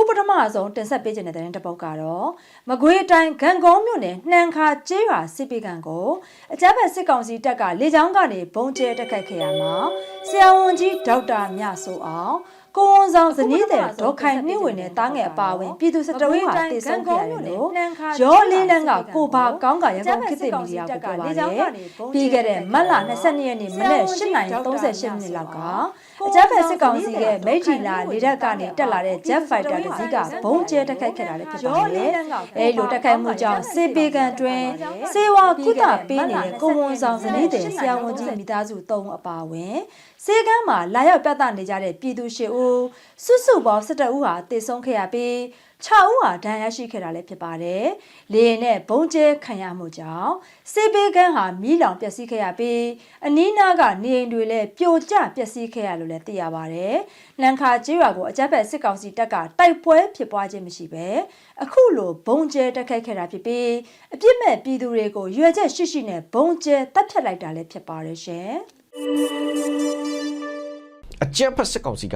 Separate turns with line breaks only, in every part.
အခုပထမဆုံးတင်ဆက်ပေးခြင်းတဲ့တဲ့တစ်ပုတ်ကတော့မကွေးအတိုင်းဂံကုန်းမြို့နယ်နှံခါကျေးရွာစစ်ပေကံကိုအကြမ်းဖက်စစ်ကောင်စီတပ်ကလေကြောင်းကနေဘုံကျဲတက်ခတ်ခဲ့ရမှာဆရာဝန်ကြီးဒေါက်တာမြဆိုအောင် ကိုဝန်ဆောင်ဇနီးတဲ့ဒေါက်ခိုင်နှင်းဝင်တဲ့တားငယ်အပါဝင်ပြည်သူစစ်တဝင်းဟာတည်ဆုံးခဲ့ရတယ်လို့ရောလေးလန်းကကိုဘာကောင်းကရန်ကုန်ခေတ်သစ်မီဒီယာကိုပြောပါတယ်ပြီးခဲ့တဲ့မတ်လ22ရက်နေ့မနေ့8:38မိနစ်လောက်ကအကြမ်းဖက်စစ်ကောင်စီရဲ့မိတ်ထီလာလေတပ်ကနေတက်လာတဲ့ Jet Fighter တစ်စီးကဘုံကျဲတက်ခိုက်ခဲ့တာလည်းဖြစ်ပါတယ်။အဲလိုတက်ခိုက်မှုကြောင့်စေပေကန်တွင်စေဝါကုသပေးနေတဲ့ကိုဝန်ဆောင်ဇနီးတဲ့ဆရာဝန်ကြီးမိသားစု၃ဦးအပါအဝင် စေကမ်းမှာလာရောက်ပြသနေကြတဲ့ပြည်သူ၈ဦးစုစုပေါင်း၁၁ဦးဟာတည်ဆုံးခဲ့ရပြီး6ဦးဟာဒဏ်ရာရှိခဲ့တာလည်းဖြစ်ပါတယ်။လေယာဉ်နဲ့ဘုံကျဲခံရမှုကြောင့်စေပေကန်းဟာမီးလောင်ပျက်စီးခဲ့ရပြီးအနီးနားကနေအိမ်တွေလည်းပြိုကျပျက်စီးခဲ့ရလို့လည်းသိရပါတယ်။လန်ခါကျေးရွာကိုအကြမ်းဖက်စစ်ကောင်စီတပ်ကတိုက်ပွဲဖြစ်ပွားခြင်းမရှိပဲအခုလိုဘုံကျဲတက်ခိုက်ခဲ့တာဖြစ်ပြီးအပြစ်မဲ့ပြည်သူတွေကိုရွယ်ချက်ရှိရှိနဲ့ဘုံကျဲတပ်ဖြတ်လိုက်တာလည်းဖြစ်ပါတယ်ရှင်။
အကြမ်းဖက်စစ်ကောင်စီက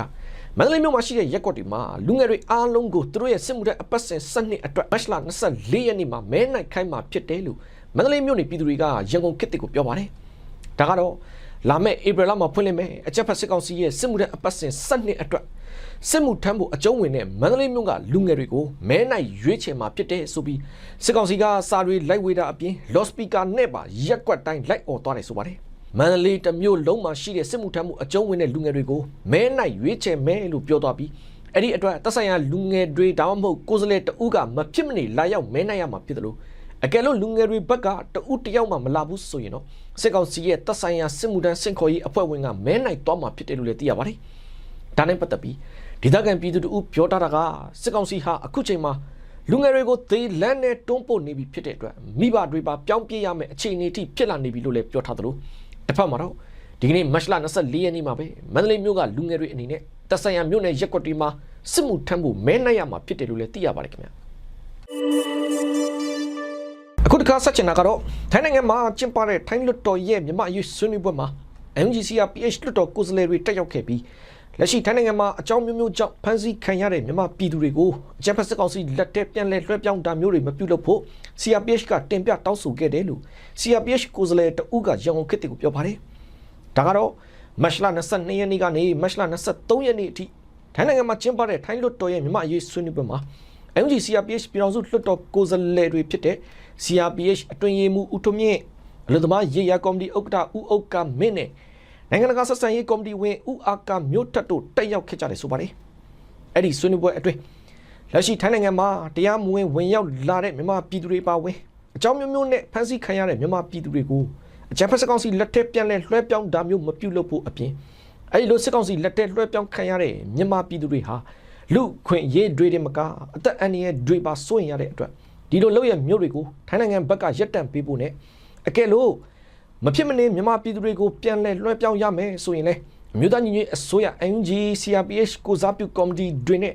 မန္တလေးမြို့မှာရှိတဲ့ရက်ကွက်တွေမှာလူငယ်တွေအားလုံးကိုသူတို့ရဲ့စစ်မှုထမ်းအပတ်စဉ်စနစ်အတွက်မတ်လ24ရက်နေ့မှာမဲနိုင်ခိုင်းမှာဖြစ်တယ်လို့မန္တလေးမြို့နေပြည်သူတွေကရန်ကုန်ခေတ်ကိုပြောပါတယ်။ဒါကတော့လာမယ့်ဧပြီလမှာဖွင့်လှစ်မယ်အကြမ်းဖက်စစ်ကောင်စီရဲ့စစ်မှုထမ်းအပတ်စဉ်စနစ်အတွက်စစ်မှုထမ်းဖို့အကျုံးဝင်တဲ့မန္တလေးမြို့ကလူငယ်တွေကိုမဲနိုင်ရွေးချယ်မှာဖြစ်တယ်ဆိုပြီးစစ်ကောင်စီကစာတွေလိုက်ဝေတာအပြင်လော့စပီကာနဲ့ပါရက်ကွက်တိုင်းလိုက်អော်သွားတယ်ဆိုပါတယ်။ မန္တလေးတစ်မြို့လုံးမှာရှိတဲ့စစ်မှုထမ်းမှုအကျုံးဝင်တဲ့လူငယ်တွေကိုမဲနိုင်ရွေးချယ်မဲလို့ပြောသွားပြီးအဲ့ဒီအတွက်သက်ဆိုင်ရာလူငယ်တွေဒါမှမဟုတ်ကိုယ်စားလှယ်တဦးကမဖြစ်မနေလာရောက်မဲနိုင်ရမှာဖြစ်တယ်လို့အကယ်လို့လူငယ်တွေဘက်ကတဦးတယောက်မှမလာဘူးဆိုရင်တော့စစ်ကောင်စီရဲ့သက်ဆိုင်ရာစစ်မှုထမ်းစင်ခေါ်ရေးအဖွဲ့ဝင်ကမဲနိုင်သွားမှာဖြစ်တယ်လို့လည်းသိရပါတယ်။ဒါနဲ့ပတ်သက်ပြီးဒေသခံပြည်သူတို့ပြောထားတာကစစ်ကောင်စီဟာအခုချိန်မှာလူငယ်တွေကိုသေလန်းနဲ့တွန်းပို့နေပြီဖြစ်တဲ့အတွက်မိဘတွေပါပြောင်းပြေးရမယ့်အခြေအနေအထိဖြစ်လာနေပြီလို့လည်းပြောထားသလို တစ်ဖက်မှာတော့ဒီကနေ့မတ်လ24ရက်နေ့မှာပဲမန္တလေးမြို့ကလူငယ်တွေအနေနဲ့တက်ဆိုင်ရမြို့နယ်ရက်ကွက်တွေမှာစစ်မှုထမ်းဖို့မဲနိုင်ရမှာဖြစ်တယ်လို့လည်းသိရပါတယ်ခင်ဗျာအခုတစ်ခါဆက်ချင်တာကတော့ထိုင်းနိုင်ငံမှာကျင်းပတဲ့ထိုင်းလွတ်တော်ရဲ့မြမအရေးဆွေးနွေးပွဲမှာ MGCR PH လွတ်တော်ကိုယ်စားလှယ်တွေတက်ရောက်ခဲ့ပြီး လက်ရှိထိုင်းနိုင်ငံမှာအကြောင်းမျိုးမျိုးကြောင့်ဖမ်းဆီးခံရတဲ့မြန်မာပြည်သူတွေကိုအကြမ်းဖက်စစ်ကောင်စီလက်ထက်ပြန်လည်လွှဲပြောင်းတာမျိုးတွေမပြုလုပ်ဖို့ CRPH ကတင်ပြတောင်းဆိုခဲ့တယ်လို့ CRPH ကိုယ်စားလှယ်တဦးကရန်ကုန်ခေတ်ကိုပြောပါတယ်။ဒါကတော့မတ်လ22ရက်နေ့ကနေမတ်လ23ရက်နေ့အထိထိုင်းနိုင်ငံမှာကျင်းပတဲ့ထိုင်းလွတ်တော်ရဲ့မြန်မာအရေးဆွေးနွေးပွဲမှာ MG CRPH ပြည်တော်စုလွတ်တော်ကိုယ်စားလှယ်တွေဖြစ်တဲ့ CRPH အတွင်ရေးမှူးဦးထွန်းမြင့်အလို့သမားရေယာကော်မတီဥက္ကဋ္ဌဦးဥက္ကမင်းနဲ့ နိုင်ငံတကာဆက်ဆံရေးကော်မတီဝင်ဦးအာကာမျိုးထက်တို့တက်ရောက်ခဲ့ကြတယ်ဆိုပါတယ်။အဲ့ဒီဆွေးနွေးပွဲအတွင်းလက်ရှိထိုင်းနိုင်ငံမှာတရားမဝင်ဝင်ရောက်လာတဲ့မြန်မာပြည်သူတွေပါဝင်အကြောင်းမျိုးမျိုးနဲ့ဖမ်းဆီးခံရတဲ့မြန်မာပြည်သူတွေကိုအကြမ်းဖက်စစ်ကောင်စီလက်ထက်ပြန်လဲလွှဲပြောင်းတာမျိုးမပြုလုပ်ဖို့အပြင်အဲ့ဒီလိုစစ်ကောင်စီလက်ထက်လွှဲပြောင်းခံရတဲ့မြန်မာပြည်သူတွေဟာလူခွင့်ရေးတွေတွေမကအသက်အန္တရာယ်တွေပါစိုးရင်ရတဲ့အတွက်ဒီလိုလုပ်ရမျိုးတွေကိုထိုင်းနိုင်ငံဘက်ကရက်တန့်ပေးဖို့နဲ့အကယ်လို့ မဖြစ်မနေမြန်မာပြည်သူတွေကိုပြန်လဲလွှဲပြောင်းရမယ်ဆိုရင်လေအမျိုးသားညီညွတ်ရေးအစိုးရ NUG CRPH ကိုစားပြုကော်မတီတွေနဲ့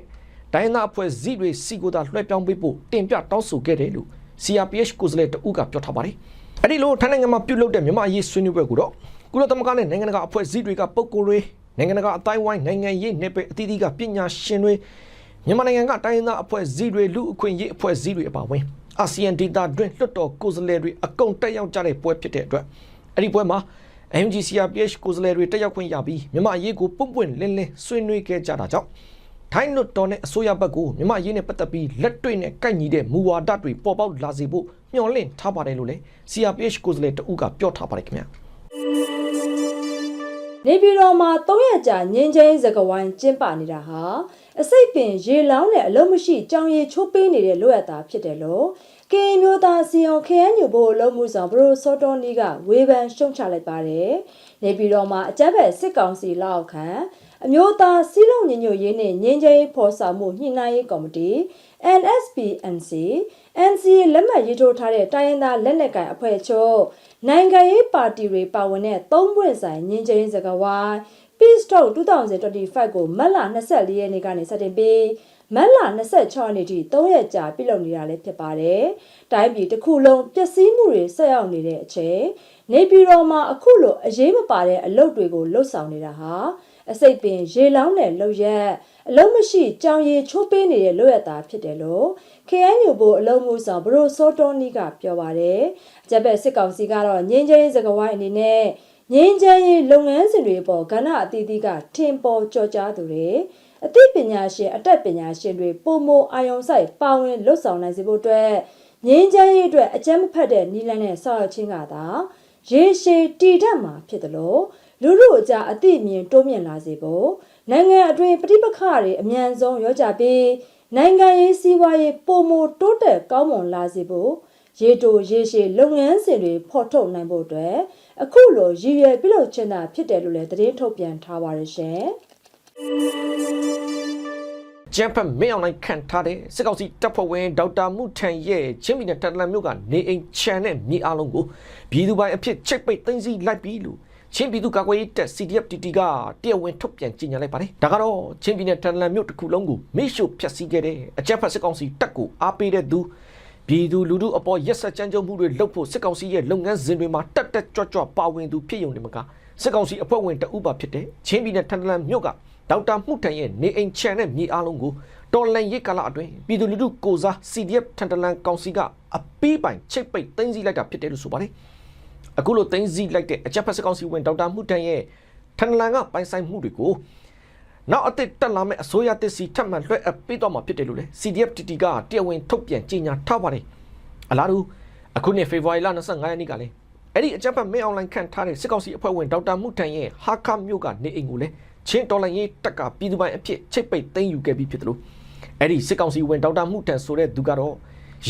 တိုင်းသားအဖွဲ့အစည်းတွေစီကိုသာလွှဲပြောင်းပေးဖို့တင်ပြတောင်းဆိုခဲ့တယ်လို့ CRPH ကိုယ်စားလှယ်တဦးကပြောထားပါတယ်။အဲ့ဒီလိုထိုင်းနိုင်ငံမှာပြုလုပ်တဲ့မြန်မာအရေးဆွေးနွေးပွဲကိုတော့ကုလသမဂ္ဂနဲ့နိုင်ငံတကာအဖွဲ့အစည်းတွေကပုံကိုယ်တွေနိုင်ငံတကာအတိုင်းဝိုင်းနိုင်ငံရေးနယ်ပယ်အသီးသီးကပညာရှင်တွေမြန်မာနိုင်ငံကတိုင်းသားအဖွဲ့အစည်းတွေလူအခွင့်အရေးအဖွဲ့အစည်းတွေအပါအဝင်အာဆီယံဒေသတွင်းလွှတ်တော်ကိုယ်စားလှယ်တွေအကုန်တက်ရောက်ကြတဲ့ပွဲဖြစ်တဲ့အတွက် အဲ့ဒီပွဲမှာ MGCRPH ကိုယ်စားလှယ်တွေတက်ရောက်ခွင့်ရပြီးမြန်မာအရေးကိုပုံပွင့်လင်းလင်းဆွေးနွေးခဲ့ကြတာကြောင့်ထိုင်းလွတ်တော်နဲ့အစိုးရဘက်ကိုမြန်မာအရေးနဲ့ပတ်သက်ပြီးလက်တွေ့နဲ့ကိုက်ညီတဲ့မူဝါဒတွေပေါ်ပေါက်လာစေဖို့မျှော်လင့်ထားပါတယ်လို့လည်း CRPH ကိုယ်စားလှယ်တဦးကပြောထားပါတယ်ခင်ဗျာ
နေပြည်တော်မှာ၃ရက်ကြာငင်းချင်းစကဝိုင်းကျင်းပနေတာဟာအစိတ်ပင်ရေလောင်းတဲ့အလုံးမရှိကြောင်ရည်ချိုးပေးနေတဲ့လွတ်ရတာဖြစ်တယ်လို့ ကင်းမျိုးသားစီအောင်ခရမ်းညူဖို့လုံးမှုဆောင်ဘရိုစောတော်နီကဝေဖန်ရှုံချလိုက်ပါတယ်။နေပြည်တော်မှာအကြမ်းဖက်စစ်ကောင်စီလက်အောက်ခံအမျိုးသားစီးလုံးညညွတ်ရေးနဲ့ငင်းချင်းဖော်ဆောင်မှုညှိနှိုင်းရေးကော်မတီ NSPNC NC လက်မှတ်ရေးထိုးထားတဲ့တိုင်းရင်းသားလက်နက်ကိုင်အဖွဲ့ချုပ်နိုင်ငံရေးပါတီတွေပါဝင်တဲ့သုံးပွင့်ဆိုင်ငင်းချင်းစကားဝိုင်း Peace Talk 2025ကိုမတ်လ24ရက်နေ့ကနေစတင်ပြီး မတ်လ26ရက်နေ့ထိ3ရက်ကြာပြုလုပ်နေတာလည်းဖြစ်ပါတယ်။တိုင်းပြည်တစ်ခုလုံးပျက်စီးမှုတွေဆက်ရောက်နေတဲ့အချိန်နေပြည်တော်မှာအခုလိုအရေးမပါတဲ့အလုပ်တွေကိုလှုပ်ဆောင်နေတာဟာအစိတ်ပင်ရေလောင်းတဲ့လှုပ်ရက်အလုံးမရှိကြောင်ရည်ချိုးပေးနေတဲ့လွတ်ရတာဖြစ်တယ်လို့ KNU ဘို့အလုံးမှုဆောင်ဘရိုစောတော်နီကပြောပါတယ်။ဂျပက်စစ်ကောင်စီကတော့ငင်းချင်းစကဝိုင်းအနေနဲ့ငင်းချမ်းရေးလုပ်ငန်းစဉ်တွေပေါ်ကဏ္ဍအသီးသီးကထင်ပေါ်ကြော်ကြားသူတွေ အသိပညာရှင်အတတ်ပညာရှင်တွေပုံမအာယုံဆိုင်ပါဝင်လွတ်ဆောင်နိုင်စေဖို့အတွက်ငင်းချမ်းရေးအတွက်အကြမ်းမဖက်တဲ့နီလန်းနဲ့ဆောက်ရချင်းကသာရေရှည်တည်တတ်မှာဖြစ်တယ်လို့လူလူအကြအသိအမြင်တိုးမြင့်လာစေဖို့နိုင်ငံအတွင်းပြဋိပက္ခတွေအမြန်ဆုံးရောကြပြီးနိုင်ငံရေးစီးပွားရေးပုံမတိုးတက်ကောင်းမွန်လာစေဖို့ရေတိုရေရှည်လုပ်ငန်းစဉ်တွေဖော်ထုတ်နိုင်ဖို့အတွက်အခုလိုရည်ရွယ်ပြုလုပ်ခြင်းသာဖြစ်တယ်လို့လည်းသတင်းထုတ်ပြန်ထားပါတယ်ရှင်။
ကျန်းဖက်မင်းအောင်လိုင်းခံထားတဲ့စစ်ကောင်စီတပ်ဖွဲ့ဝင်ဒေါက်တာမှုထန်ရဲ့ချင်းပြည်နယ်တန်တလန်မြို့ကနေအိမ်ချန်တဲ့မြေအားလုံးကိုပြည်သူပိုင်အဖြစ်ချိတ်ပိတ်သိမ်းဆည်းလိုက်ပြီလို့ချင်းပြည်သူ့ကာကွယ်ရေးတပ် CDF TT ကတရားဝင်ထုတ်ပြန်ကြေညာလိုက်ပါတယ်။ဒါကတော့ချင်းပြည်နယ်တန်တလန်မြို့တစ်ခုလုံးကိုမိရှုဖျက်ဆီးခဲ့တဲ့အကြမ်းဖက်စစ်ကောင်စီတပ်ကိုအားပေးတဲ့သူပြည်သူလူထုအပေါ်ရက်စက်ကြမ်းကြုတ်မှုတွေလုပ်ဖို့စစ်ကောင်စီရဲ့လုပ်ငန်းစဉ်တွေမှာတက်တက်ကြွကြွပါဝင်သူဖြစ်ုံနဲ့မကစစ်ကောင်စီအဖွဲ့ဝင်တအုပ်ပါဖြစ်တဲ့ချင်းပြည်နယ်တန်တလန်မြို့က ဒေါက်တာမှုထန်ရဲ့နေအိမ်ချန်တဲ့မြေအားလုံးကိုတော်လန်ရိတ်ကာလအတွင်းပြည်သူလူထုကိုစား CDF ထန်တလန်ကောင်စီကအပီးပိုင်ချိတ်ပိတ်သိမ်းဆည်းလိုက်တာဖြစ်တယ်လို့ဆိုပါတယ်။အခုလိုသိမ်းဆည်းလိုက်တဲ့အကြက်ဖက်စကောင်စီဝင်ဒေါက်တာမှုထန်ရဲ့ထန်တလန်ကပိုင်ဆိုင်မှုတွေကိုနောက်အသစ်တက်လာမဲ့အစိုးရတစ်စီထပ်မံလွှဲအပ်ပေးတော့မှာဖြစ်တယ်လို့လေ CDF TT ကတရားဝင်ထုတ်ပြန်ကြေညာထားပါတယ်။အလားတူအခုနှစ်ဖေဖော်ဝါရီလ25ရက်နေ့ကလည်းအဲ့ဒီအကြက်ဖက်မင်းအွန်လိုင်းခန့်ထားတဲ့စစ်ကောင်စီအဖွဲ့ဝင်ဒေါက်တာမှုထန်ရဲ့ဟာခမြို့ကနေအိမ်ကိုလည်း ချင်းတော်လိုင်းရေးတက်ကပြည်သူပိုင်အဖြစ်ချိတ်ပိတ်သိမ်းယူခဲ့ပြီးဖြစ်တယ်လို့အဲ့ဒီစစ်ကောင်စီဝင်ဒေါက်တာမှုတန်ဆိုတဲ့သူကတော့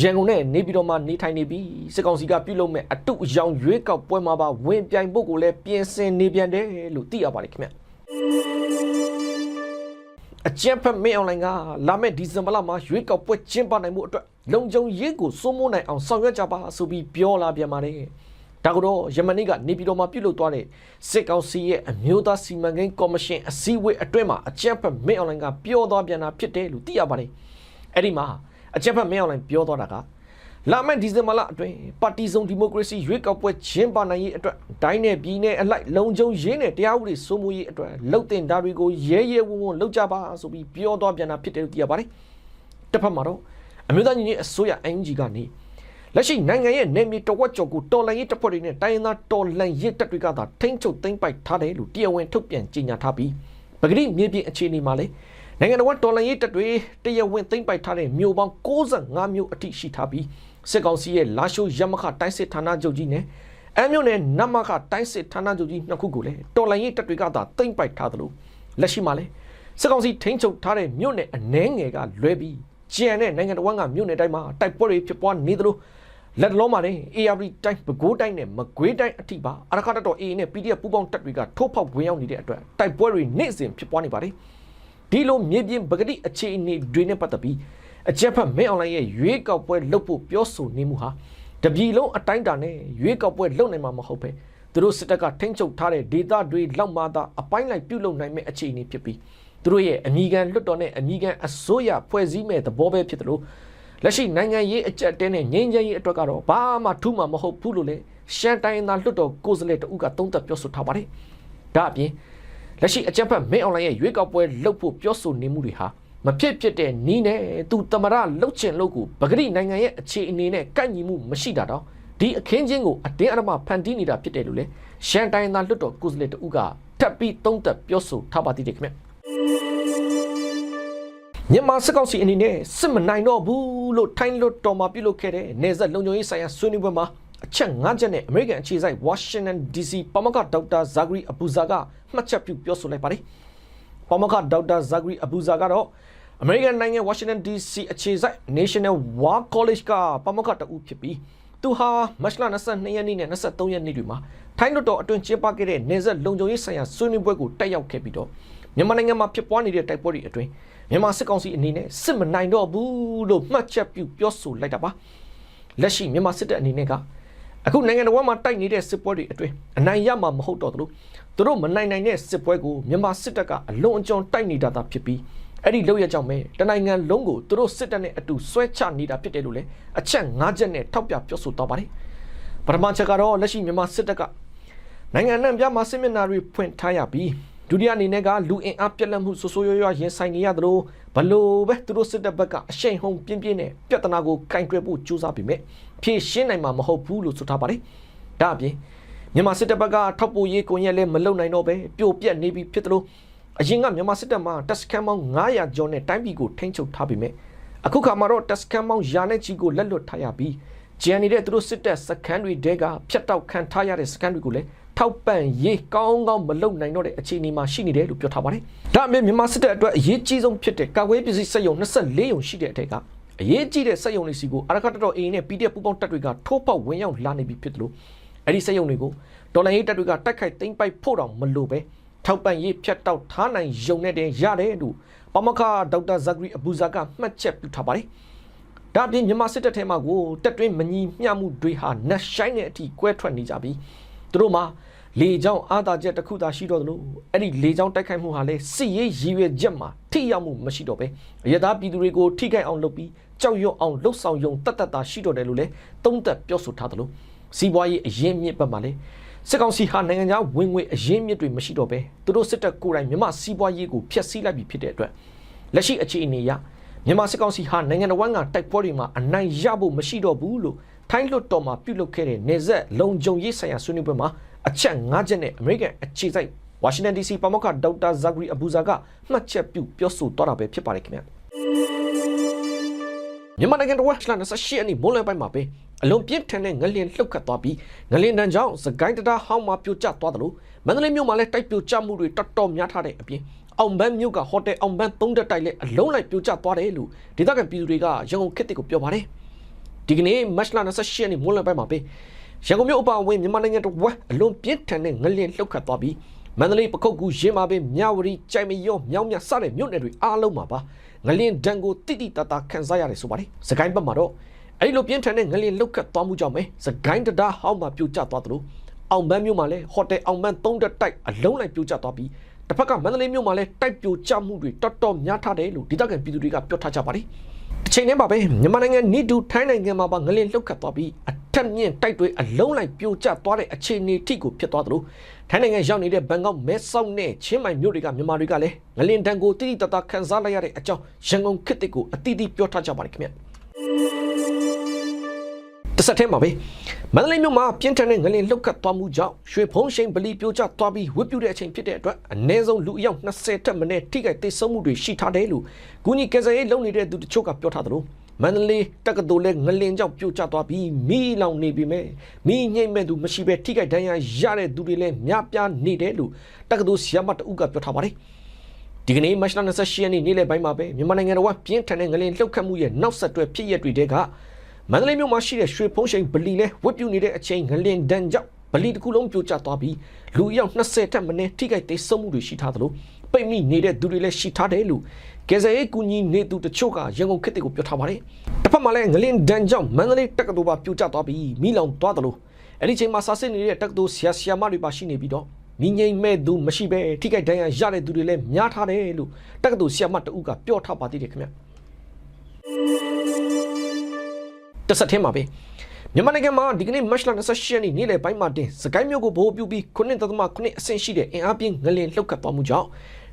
ရန်ကုန်နဲ့နေပြည်တော်မှာနေထိုင်နေပြီးစစ်ကောင်စီကပြုလုပ်မဲ့အတုအယောင်ရွေးကောက်ပွဲမှာပါဝင်ပြိုင်ဖို့ကိုလည်းပြင်ဆင်နေပြန်တယ်လို့သိရပါတယ်ခင်ဗျအကြံဖက်မင်းအွန်လိုင်းကလာမယ့်ဒီဇင်ဘာလမှာရွေးကောက်ပွဲကျင်းပနိုင်မှုအတွက်လုံခြုံရေးကိုစိုးမိုးနိုင်အောင်ဆောင်ရွက်ကြပါဆိုပြီးပြောလာပြန်ပါတယ် ဒါကတော့ယမန်နေ့ကနေပြည်တော်မှာပြုလုပ်သွားတဲ့စစ်ကောင်စီရဲ့အမျိုးသားစီမံကိန်းကော်မရှင်အစည်းအဝေးအတွင်းမှာအကြံဖက်မင်းအွန်လိုင်းကပြောသွားပြန်တာဖြစ်တယ်လို့သိရပါတယ်အဲ့ဒီမှာအကြံဖက်မင်းအွန်လိုင်းပြောသွားတာကလာမယ့်ဒီဇင်ဘာလအတွင်းပါတီစုံဒီမိုကရေစီရွေးကောက်ပွဲကျင်းပနိုင်ရေးအတွက်ဒိုင်းနဲ့ပြည်နယ်အလိုက်လုံခြုံရေးနဲ့တရားဥပဒေစိုးမိုးရေးအတွက်လှုပ်တင်ဓာတွေကိုရဲရဲဝံ့ဝံ့လုပ်ကြပါဆိုပြီးပြောသွားပြန်တာဖြစ်တယ်လို့သိရပါတယ်တစ်ဖက်မှာတော့အမျိုးသားညီညွတ်ရေးအစိုးရ NUG ကနေ လက်ရှိနိုင်ငံရဲ့နေမြေတဝက်ကျော်ကိုတော်လှန်ရေးတပ်ဖွဲ့တွေနဲ့တိုင်းရင်းသားတော်လှန်ရေးတပ်တွေကသာထိန်းချုပ်သိမ်းပိုက်ထားတယ်လို့တရားဝင်ထုတ်ပြန်ကြေညာထားပြီးပဂရိမြေပြင်အခြေအနေမှာလည်းနိုင်ငံတော်တော်လှန်ရေးတပ်တွေတရားဝင်သိမ်းပိုက်ထားတဲ့မြို့ပေါင်း65မြို့အထိရှိထားပြီးစစ်ကောင်စီရဲ့လာရှိုးရမခတိုင်းစစ်ဌာနချုပ်ကြီးနဲ့အမျိုးနဲ့နမခတိုင်းစစ်ဌာနချုပ်ကြီးနှစ်ခုကိုလည်းတော်လှန်ရေးတပ်တွေကသာသိမ်းပိုက်ထားသလိုလက်ရှိမှာလည်းစစ်ကောင်စီထိန်းချုပ်ထားတဲ့မြို့နယ်အနှဲငယ်ကလွဲပြီးကျန်တဲ့နိုင်ငံတော်ကမြို့နယ်တိုင်းမှာတိုက်ပွဲတွေဖြစ်ပွားနေသလို လက်လုံးမှာလည်း ARD တိုင်းပဲခူးတိုင်းနဲ့မကွေးတိုင်းအထိပါအရခတ်တော် AA နဲ့ PDF ပူးပေါင်းတပ်တွေကထိုးဖောက်ဝင်ရောက်နေတဲ့အတွက်တိုက်ပွဲတွေနေ့စဉ်ဖြစ်ပွားနေပါတယ်ဒီလိုမြေပြင်ပဂတိအခြေအနေတွေနဲ့ပတ်သက်ပြီးအကြက်ဖက်မင်းအွန်လိုင်းရဲ့ရွေးကောက်ပွဲလုပ်ဖို့ပြောဆိုနေမှုဟာတပြည်လုံးအတိုင်းအတာနဲ့ရွေးကောက်ပွဲလုပ်နိုင်မှာမဟုတ်ပဲသူတို့စစ်တပ်ကထိန်းချုပ်ထားတဲ့ဒေသတွေလောက်မှသာအပိုင်းလိုက်ပြုတ်လုံနိုင်မဲ့အခြေအနေဖြစ်ပြီးသူတို့ရဲ့အမိခံလွတ်တော်နဲ့အမိခံအစိုးရဖွဲ့စည်းမဲ့သဘောပဲဖြစ်တယ်လို့ လက်ရှိနိုင်ငံရေးအကြက်တဲနဲ့ငြိမ်းချမ်းရေးအတွက်ကတော့ဘာမှထူးမှာမဟုတ်ဘူးလို့လေရှန်တိုင်းသားလွတ်တော်ကိုယ်စားလှယ်တဦးကသုံးသပ်ပြောဆိုထားပါတယ်ဒါအပြင်လက်ရှိအကြက်ဖက်မင်းအွန်လိုင်းရဲ့ရွေးကောက်ပွဲလုပ်ဖို့ပြောဆိုနေမှုတွေဟာမဖြစ်ဖြစ်တဲ့နီးနဲ့သူတမရလှုပ်ချင်လို့ကိုပဂရိနိုင်ငံရဲ့အခြေအနေနဲ့ကန့်ညီမှုမရှိတာတော့ဒီအခင်းချင်းကိုအတင်းအဓမ္မဖန်တီးနေတာဖြစ်တယ်လို့လေရှန်တိုင်းသားလွတ်တော်ကိုယ်စားလှယ်တဦးကထပ်ပြီးသုံးသပ်ပြောဆိုထားပါသေးတယ်ခင်ဗျ မြန်မာစစ်ကောင်စီအနေနဲ့စစ်မနိုင်တော့ဘူးလို့ထိုင်းလွတ်တော်မှာပြုလုပ်ခဲ့တဲ့နေဆက်လုံခြုံရေးဆိုင်ရာဆွေးနွေးပွဲမှာအချက်၅ချက်နဲ့အမေရိကန်အခြေစိုက် Washington DC ပမကဒေါက်တာဇာဂရီအပူဇာကမှတ်ချက်ပြုပြောဆိုလိုက်ပါတယ်ပမကဒေါက်တာဇာဂရီအပူဇာကတော့အမေရိကန်နိုင်ငံ Washington DC အခြေစိုက် National War College ကပမကတအူဖြစ်ပြီးသူဟာမတ်လ22ရက်နေ့နဲ့23ရက်နေ့တွေမှာထိုင်းလွတ်တော်အတွင်းကျင်းပခဲ့တဲ့နေဆက်လုံခြုံရေးဆိုင်ရာဆွေးနွေးပွဲကိုတက်ရောက်ခဲ့ပြီးတော့မြန်မာနိုင်ငံမှာဖြစ်ပွားနေတဲ့တိုက်ပွဲတွေအတွင်း မြန်မာစစ်ကောင်စီအနေနဲ့စစ်မနိုင်တော့ဘူးလို့မှတ်ချက်ပြုပြောဆိုလိုက်တာပါလက်ရှိမြန်မာစစ်တပ်အနေနဲ့ကအခုနိုင်ငံတော်မှာတိုက်နေတဲ့စစ်ပွဲတွေအတွင်းအနိုင်ရမှာမဟုတ်တော့သလိုသူတို့မနိုင်နိုင်တဲ့စစ်ပွဲကိုမြန်မာစစ်တပ်ကအလွန်အကျွံတိုက်နေတာသာဖြစ်ပြီးအဲ့ဒီလောက်ရကြောင့်ပဲတနိုင်ငံလုံးကိုသူတို့စစ်တပ်နဲ့အတူဆွဲချနေတာဖြစ်တယ်လို့လည်းအချက်၅ချက်နဲ့ထောက်ပြပြောဆိုတော့ပါတယ်ပထမချက်ကတော့လက်ရှိမြန်မာစစ်တပ်ကနိုင်ငံနှံ့ပြားမှာစစ်မျက်နှာတွေဖွင့်ထားရပြီး ဒုတိယအနေနဲ့ကလူအင်အားပြက်လက်မှုဆိုးဆိုးရွားရွားရင်ဆိုင်နေရသလိုဘလို့ပဲသူတို့စစ်တပ်ဘက်ကအရှိန်ဟုန်ပြင်းပြင်းနဲ့ပြဿနာကိုကင်တွယ်ဖို့ကြိုးစားပြီးမြဲဖြေရှင်းနိုင်မှာမဟုတ်ဘူးလို့ဆိုထားပါတယ်ဒါအပြင်မြန်မာစစ်တပ်ဘက်ကထောက်ပို့ရေးကွန်ရက်လည်းမလုံနိုင်တော့ပဲပြိုပြက်နေပြီဖြစ်သလိုအရင်ကမြန်မာစစ်တပ်မှာတက်စကန်ပေါင်း900ကျော်နဲ့တိုင်းပြည်ကိုထိန်းချုပ်ထားပြီးမြဲအခုခါမှာတော့တက်စကန်ပေါင်းရာနဲ့ချီကိုလက်လွတ်ထားရပြီးကျန်နေတဲ့သူတို့စစ်တပ်စခန်းတွေတဲကဖျက်တောက်ခံထားရတဲ့စခန်းတွေကိုလည်း ထောက်ပံ့ရေးကောင်းကောင်းမလုပ်နိုင်တော့တဲ့အခြေအနေမှာရှိနေတယ်လို့ပြောထားပါတယ်။ဒါအပြင်မြန်မာစစ်တပ်အတွက်အရေးကြီးဆုံးဖြစ်တဲ့ကာကွယ်ပစ္စည်းစက်ရုံ24ရုံရှိတဲ့အထက်ကအရေးကြီးတဲ့စက်ရုံတွေစီကိုအရခတ်တော် A နဲ့ PDF ပူပေါင်းတပ်တွေကထိုးပေါက်ဝင်ရောက်လာနေပြီဖြစ်တယ်လို့အဲ့ဒီစက်ရုံတွေကိုဒေါ်လာရေးတပ်တွေကတိုက်ခိုက်သိမ်းပိုက်ဖို့တောင်မလိုပဲထောက်ပံ့ရေးဖြတ်တောက်ထားနိုင်ရုံနဲ့တည်းရတယ်လို့ပမခဒေါက်တာဇဂရီအဘူဇာကမှတ်ချက်ပြုထားပါတယ်။ဒါအပြင်မြန်မာစစ်တပ်ထဲမှာကိုတက်တွင်းမညီမျှမှုတွေဟာနတ်ဆိုင်တဲ့အထိကွဲထွက်နေကြပြီးသူတို့မှာ လေကြောင်းအားသာချက်တစ်ခုသာရှိတော့သလိုအဲ့ဒီလေကြောင်းတိုက်ခိုက်မှုဟာလည်းစစ်ရေးရည်ရွယ်ချက်မှာထိရောက်မှုမရှိတော့ပဲအရသာပြည်သူတွေကိုထိခိုက်အောင်လုပ်ပြီးကြောက်ရွံ့အောင်လှုပ်ဆောင်ယုံတတ်တတ်တာရှိတော့တယ်လို့လည်းသုံးသပ်ပြောဆိုထားသလိုစီးပွားရေးအရင်မြစ်ဘက်မှာလည်းစစ်ကောင်စီဟာနိုင်ငံခြားဝင်ငွေအရင်မြစ်တွေမရှိတော့ပဲသူတို့စစ်တပ်ကိုယ်တိုင်မြန်မာစီးပွားရေးကိုဖျက်ဆီးလိုက်ပြီဖြစ်တဲ့အတွက်လက်ရှိအခြေအနေအရမြန်မာစစ်ကောင်စီဟာနိုင်ငံတော်ဝန်ကတိုက်ပွဲတွေမှာအနိုင်ရဖို့မရှိတော့ဘူးလို့ထိုင်းလွှတ်တော်မှာပြုလုပ်ခဲ့တဲ့နေဆက်လုံခြုံရေးဆိုင်ရာဆွေးနွေးပွဲမှာ အချက်၅ချက်နဲ့အမေရိကန်အခြေစိုက်ဝါရှင်တန် DC ပါမောက္ခဒေါက်တာဇဂရီအဘူဇာကမှတ်ချက်ပြုပြောဆိုသွားတာပဲဖြစ်ပါတယ်ခင်ဗျာမြန်မာနိုင်ငံတော်ဝက်လန်28အနိမိုးလယ်ပိုင်းမှာပဲအလွန်ပြင်းထန်တဲ့ငလျင်လှုပ်ခတ်သွားပြီးငလျင်တန်းကြောင့်စကိုင်းတတာဟောင်းမှာပြိုကျသွားတယ်လို့မန္တလေးမြို့မှာလည်းတိုက်ပြိုကျမှုတွေတော်တော်များထားတဲ့အပြင်အောင်ဘန်းမြို့ကဟိုတယ်အောင်ဘန်းသုံးတက်တိုက်လည်းအလုံးလိုက်ပြိုကျသွားတယ်လို့ဒေသခံပြည်သူတွေကရန်ကုန်ခေတ်ကိုပြောပါတယ်ဒီကနေ့မတ်လ28ရက်နေ့မိုးလယ်ပိုင်းမှာပဲ ရန်ကုန်မြို့အပါအဝင်မြန်မာနိုင်ငံတော်ဝက်အလွန်ပြင်းထန်တဲ့ငလျင်လှုပ်ခတ်သွားပြီးမန္တလေးပခုတ်ကူရင်းမှာပဲမြဝတီကြိုင်မရောမြောင်းမြစတဲ့မြို့နယ်တွေအားလုံးမှာပါငလျင်ဒဏ်ကိုတိတိတတ်တာခန်းစားရတယ်ဆိုပါတယ်စကိုင်းဘက်မှာတော့အဲ့ဒီလိုပြင်းထန်တဲ့ငလျင်လှုပ်ခတ်သွားမှုကြောင့်ပဲစကိုင်းတတားဟောင်းမှာပြိုကျသွားသလိုအောင်ဘန်းမြို့မှာလည်းဟိုတယ်အောင်ဘန်းသုံးတက်တိုက်အလုံးလိုက်ပြိုကျသွားပြီးတစ်ဖက်ကမန္တလေးမြို့မှာလည်းတိုက်ပြိုကျမှုတွေတော်တော်များထားတယ်လို့ဒေသခံပြည်သူတွေကပြောထားကြပါတယ် တစ်ချိန်တည်းမှာပဲမြန်မာနိုင်ငံနီတူထိုင်းနိုင်ငံမှာပါငလျင်လှုပ်ခတ်သွားပြီးအထက်မြင့်တိုက်တွေအလုံးလိုက်ပြိုကျသွားတဲ့အခြေအနေထိကိုဖြစ်သွားသလိုထိုင်းနိုင်ငံရောက်နေတဲ့ဘန်ကောက်မဲဆောက်နဲ့ချင်းမိုင်မြို့တွေကမြန်မာတွေကလည်းငလျင်တန်ကိုတိတိတတ်တာခန်းစားလိုက်ရတဲ့အကြောင်းရန်ကုန်ခေတ်ကိုအတိအသီးပြောထားကြပါတယ်ခင်ဗျ တစ်ဆက်တည်းမှာပဲမန္တလေးမြို့မှာပြင်းထန်တဲ့ငလျင်လှုပ်ခတ်သွားမှုကြောင့်ရွှေဖုံးရှိန်ဗလီပြိုကျသွားပြီးဝစ်ပြူတဲ့အချိန်ဖြစ်တဲ့အတွက်အနည်းဆုံးလူအယောက်20ထက်မနည်းထိခိုက်သေဆုံးမှုတွေရှိထားတယ်လို့ဂူညီကယ်ဆယ်ရေးလုပ်နေတဲ့သူတချို့ကပြောထားသလိုမန္တလေးတက္ကသိုလ်လည်းငလင်ကြောင့်ပြိုကျသွားပြီးမိလောင်နေပြီမဲ့မိငိမ့်မဲ့သူမရှိပဲထိခိုက်ဒဏ်ရာရတဲ့သူတွေလည်းများပြားနေတယ်လို့တက္ကသိုလ်ဆီယမတအုပ်ကပြောထားပါတယ်ဒီကနေ့မတ်လ28ရက်နေ့နေ့လယ်ပိုင်းမှာပဲမြန်မာနိုင်ငံတော်ကပြင်းထန်တဲ့ငလင်လှုပ်ခတ်မှုရဲ့နောက်ဆက်တွဲဖြစ်ရပ်တွေတဲက မန္တလေးမြို့မှာရှိတဲ့ရွှေဖုံးရှိန်ဗလီလဲဝတ်ပြူနေတဲ့အချိန်ငလင်ဒဏ်ကြောင့်ဗလီတစ်ခုလုံးပြိုကျသွားပြီးလူအယောက်20ထက်မနည်းထိခိုက်သေးဆုံးမှုတွေရှိထားသလိုပိတ်မိနေတဲ့သူတွေလည်းရှိထားတယ်လို့ကယ်ဆယ်ရေးကူညီနေသူတချို့ကရန်ကုန်ခေတ်ကိုပြောထားပါတယ်။တစ်ဖက်မှာလည်းငလင်ဒဏ်ကြောင့်မန္တလေးတက္ကသိုလ်ပါပြိုကျသွားပြီးမိလောင်သွားတယ်လို့အဲ့ဒီချိန်မှာစာစစ်နေတဲ့တက္ကသိုလ်ဆရာဆရာမတွေပါရှိနေပြီးတော့မိငိမ့်မဲ့သူမရှိပဲထိခိုက်ဒဏ်ရာရတဲ့သူတွေလည်းများထားတယ်လို့တက္ကသိုလ်ဆရာမတအုပ်ကပြောထားပါသေးတယ်ခင်ဗျ။ တစ်ဆက်တည်းမှာပဲမြန်မာနိုင်ငံမှာဒီကနေ့မတ်လ28ရက်နေ့နေ့လယ်ပိုင်းမှာတင်စကိုင်းမြို့ကိုဗဟိုပြုပြီး9.9အဆင့်ရှိတဲ့အင်အားပြင်းငလျင်လှုပ်ခတ်သွားမှုကြောင့်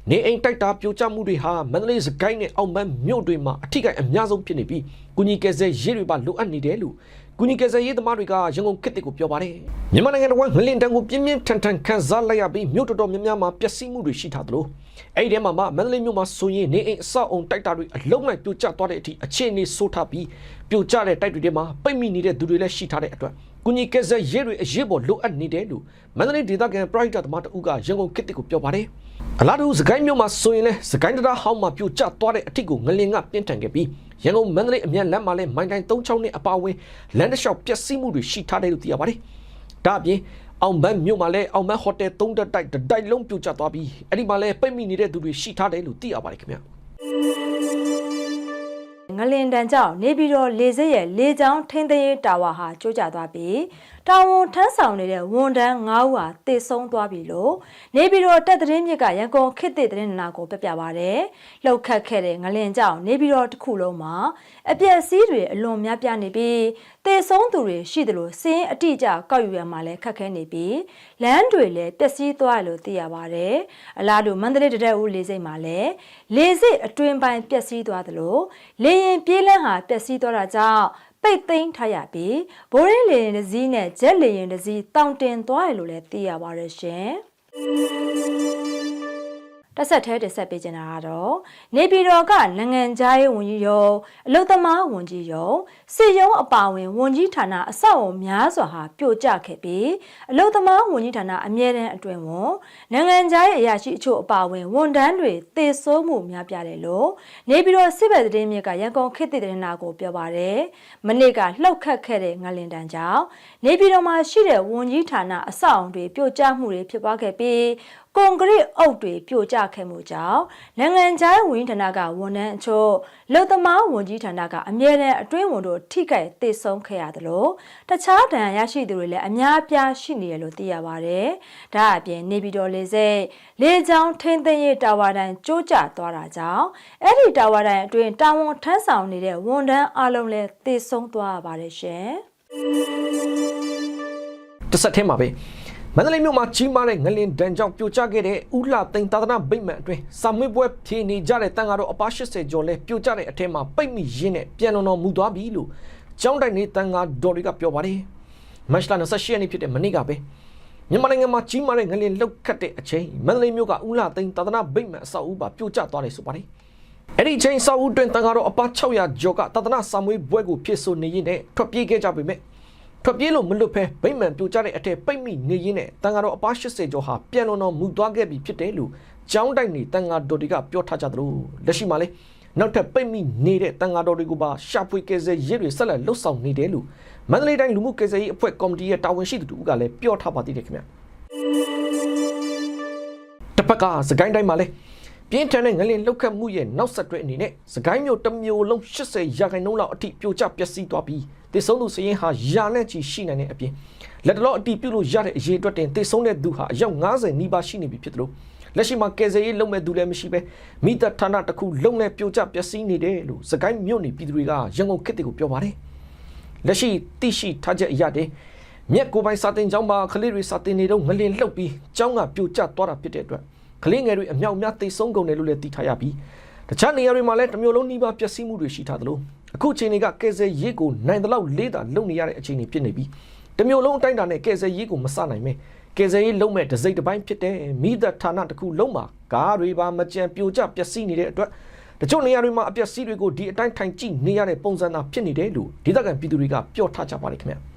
နေအိမ်တိုက်တာပြိုကျမှုတွေဟာမန္တလေးစကိုင်းနဲ့အောက်မန်းမြို့တွေမှာအထိကိအများဆုံးဖြစ်နေပြီးကုညီကယ်ဆယ်ရေးတွေပါလိုအပ်နေတယ်လို့ ကုညီကယ်ဆယ်ရေးသမားတွေကရန်ကုန်ခေတ်ကိုပြောပါတယ်မြန်မာနိုင်ငံတော်ကငလျင်တန်းကိုပြင်းပြင်းထန်ထန်ခန်းစားလိုက်ရပြီးမြို့တော်တော်များများမှာပျက်စီးမှုတွေရှိထားသလိုအဲ့ဒီထဲမှာမှမန္တလေးမြို့မှာဆိုရင်နေအိမ်အဆောက်အုံတိုက်တာတွေအလုံးလိုက်ပြိုကျသွားတဲ့အထိအခြေအနေဆိုးထားပြီးပြိုကျတဲ့တိုက်တွေထဲမှာပိတ်မိနေတဲ့သူတွေလည်းရှိထားတဲ့အတွက်ကုညီကယ်ဆယ်ရေးတွေအရေးပေါ်လိုအပ်နေတယ်လို့မန္တလေးဒေသခံပရိုက်တာသမားတဦးကရန်ကုန်ခေတ်ကိုပြောပါတယ် အလားတူစကိုင်းမြို့မှာဆိုရင်လည်းစကိုင်းတရားဟောင်းမှာပြိုကျသွားတဲ့အထိကိုငလင်ကပြင်းထန်ခဲ့ပြီးရန်ကုန်မန္တလေးအမြန်လမ်းမှာလည်းမိုင်တိုင်း36နဲ့အပါအဝင်လမ်းတစ်လျှောက်ပျက်စီးမှုတွေရှိထားတယ်လို့သိရပါတယ်ဒါအပြင်အောင်ဘန်းမြို့မှာလည်းအောင်ဘန်းဟိုတယ်၃တက်တိုက်တစ်တိုက်လုံးပြိုကျသွားပြီးအဲ့ဒီမှာလည်းပိတ်မိနေတဲ့သူတွေရှိထားတယ်လို့သိရပါတယ်ခင်ဗျာ
ငလင်တန်ကြောင့်နေပြည်တော်လေစစ်ရဲ့လေကြောင်းထိန်းသိမ်းရေးတာဝါဟာကျိုးကျသွားပြီး တာဝန်ထမ်းဆောင်နေတဲ့ဝန်ထမ်း9ဦးဟာတေဆုံးသွားပြီလို့နေပြည်တော်တက်သတင်းမြစ်ကရန်ကုန်ခေတ်သစ်သတင်းနာကိုပြပြပါဗျ။လှုပ်ခတ်ခဲ့တဲ့ငလင်ကြောင့်နေပြည်တော်တစ်ခုလုံးမှာအပျက်အစီးတွေအလွန်များပြားနေပြီးတတေဆုံးသူတွေရှိသလိုစင်းအတိအကျကောက်ယူရမှာလည်းခက်ခဲနေပြီးလမ်းတွေလည်းပျက်စီးသွားတယ်လို့သိရပါတယ်အလားတူမန္တလေးတရက်ဦးလေစိတ်မှာလည်းလေစိတ်အတွင်းပိုင်းပျက်စီးသွားသလိုလေရင်ပြေးလန်းဟာပျက်စီးသွားတာကြောင့် ပိတ်သိမ်းထားရပြီးဘိုးရင်းလေရင်တစ်စီးနဲ့ဂျက်လေရင်တစ်စီးတောင်တင်သွားတယ်လို့လည်းသိရပါတယ်ရှင် တက်ဆက်သေးတက်ဆက်ပေးချင်တာကတော့နေပြည်တော်ကနိုင်ငံသားရေးဝန်ကြီးရုံးအလုသမားဝန်ကြီးရုံးစစ်ရုံးအပါအဝင်ဝန်ကြီးဌာနအဆောက်အုံများစွာဟာပြိုကျခဲ့ပြီးအလုသမားဝန်ကြီးဌာနအမြဲတမ်းအတွင်ဝန်နိုင်ငံသားရေးအရာရှိအချို့အပါအဝင်ဝန်ထမ်းတွေတေဆိုးမှုများပြားတယ်လို့နေပြည်တော်စစ်ဘက်သတင်းမြစ်ကရန်ကုန်ခေတ်သစ်သတင်းနာကိုပြောပါတယ်မနေ့ကလှုပ်ခတ်ခဲ့တဲ့ငလင်တန်းကြောင့်နေပြည်တော်မှာရှိတဲ့ဝန်ကြီးဌာနအဆောက်အုံတွေပြိုကျမှုတွေဖြစ်ပွားခဲ့ပြီး ကွန်ကရစ်အုပ်တွေပြိုကျခဲ့မှုကြောင့်နိုင်ငံခြားရေးဝန်ကြီးဌာနကဝန်ထမ်းအချို့လုံသမားဝန်ကြီးဌာနကအမြဲတမ်းအတွင်းဝန်တို့ထိခိုက်သေဆုံးခဲ့ရတယ်လို့တခြားဒဏ်ရာရရှိသူတွေလည်းအများအပြားရှိနေတယ်လို့သိရပါတယ်။ဒါအပြင်နေပြည်တော်လေဆိပ်လေကြောင်းထိန်းသိမ်းရေးတာဝါတိုင်ကျိုးကျသွားတာကြောင့်အဲ့ဒီတာဝါတိုင်အတွင်းတာဝန်ထမ်းဆောင်နေတဲ့ဝန်ထမ်းအလုံးလည်းသေဆုံးသွားရပါတယ်ရှင်။
တစ်ဆက်ထဲမှာပဲ မန္တလေးမြို့မှာကြီးမားတဲ့ငလင်ဒဏ်ကြောင့်ပြိုကျခဲ့တဲ့ဥလှသိန်းသာသနာဗိမ္မာန်အတွင်းစာမွေးပွဲဖြေနေကြတဲ့တန်ဃာတော်အပါ80ကျော်လဲပြိုကျတဲ့အထက်မှာပိတ်မိရင်းနဲ့ပြန်လွန်တော်မူသွားပြီလို့ကျောင်းတိုင်နေတန်ဃာတော်တွေကပြောပါတယ်မတ်လ28ရက်နေ့ဖြစ်တဲ့မနေ့ကပဲမြန်မာနိုင်ငံမှာကြီးမားတဲ့ငလင်လှုပ်ခတ်တဲ့အချိန်မန္တလေးမြို့ကဥလှသိန်းသာသနာဗိမ္မာန်အဆောက်အဦပါပြိုကျသွားတယ်ဆိုပါတယ်အဲ့ဒီချိန်ဆောက်ဦးတွင်တန်ဃာတော်အပါ600ကျော်ကသာသနာစာမွေးပွဲကိုဖြစ်ဆိုနေရင်းနဲ့ထွက်ပြေးခဲ့ကြပေမဲ့ ထွက်ပြေးလို့မလွတ်ဖဲဗိမ္မာန်ပြိုကျတဲ့အထက်ပိတ်မိနေရင်းနဲ့တန်ဃာတော်အပါ80ကျော်ဟာပြန်လွန်တော်မူသွားခဲ့ပြီဖြစ်တယ်လို့ကျောင်းတိုက်နေတန်ဃာတော်တွေကပြောထားကြသလိုလက်ရှိမှာလေနောက်ထပ်ပိတ်မိနေတဲ့တန်ဃာတော်တွေကိုပါရှာဖွေကယ်ဆယ်ရေးတွေဆက်လက်လှုပ်ဆောင်နေတယ်လို့မန္တလေးတိုင်းလူမှုကယ်ဆယ်ရေးအဖွဲ့ကော်မတီရဲ့တာဝန်ရှိသူတို့ကလည်းပြောထားပါသေးတယ်ခင်ဗျတစ်ဖက်ကစကိုင်းတိုင်းမှာလည်း ပြင်းထန်တဲ့ငလင်လှုပ်ခတ်မှုရဲ့နောက်ဆက်တွဲအနေနဲ့စကိုင်းမြို့တစ်မျိုးလုံး80ရာခိုင်နှုန်းလောက်အထိပြိုကျပျက်စီးသွားပြီးတေဆုံးသူစရင်ဟာယာနဲ့ချီရှိနိုင်တဲ့အပြင်လက်တလောအတီးပြုတ်လို့ရတဲ့အရေးအတွက်တင်တေဆုံးတဲ့သူဟာအယောက်90နီးပါးရှိနေပြီဖြစ်တယ်လို့လက်ရှိမှာကယ်ဆယ်ရေးလုပ်မဲ့သူလည်းမရှိပဲမိသက်ဌာနတစ်ခုလုံးနဲ့ပြိုကျပျက်စီးနေတယ်လို့စကိုင်းမြို့နေပြည်သူတွေကရန်ကုန်ခေတ်တွေကိုပြောပါတယ်လက်ရှိတိရှိထားချက်အရတဲ့မြက်ကိုပိုင်စာတင်ကျောင်းမှာကလေးတွေစာတင်နေတော့ငလင်လှုပ်ပြီးကျောင်းကပြိုကျသွားတာဖြစ်တဲ့အတွက် ကလေးငယ်တွေအမြောက်အများသိဆုံးကုန်တယ်လို့လည်းသိထားရပြီးတခြားနေရာတွေမှာလည်းတစ်မျိုးလုံးနှီးပါပျက်စီးမှုတွေရှိထားသလိုအခုအချိန်တွေကကယ်ဆယ်ရေးကိုနိုင်တဲ့လောက်လေးတာလုံနေရတဲ့အချိန်တွေဖြစ်နေပြီးတစ်မျိုးလုံးအတိုင်းအတာနဲ့ကယ်ဆယ်ရေးကိုမစနိုင်မဲကယ်ဆယ်ရေးလုံးမဲ့ဒစိမ့်တစ်ပိုင်းဖြစ်တဲ့မိသက်ဌာနတစ်ခုလုံးမှာကားတွေပါမကြံပြိုကျပျက်စီးနေတဲ့အတွက်တချို့နေရာတွေမှာအပျက်စီးတွေကိုဒီအတိုင်းထိုင်ကြည့်နေရတဲ့ပုံစံသာဖြစ်နေတယ်လို့ဒေသခံပြည်သူတွေကပြောထားကြပါတယ်ခင်ဗျာ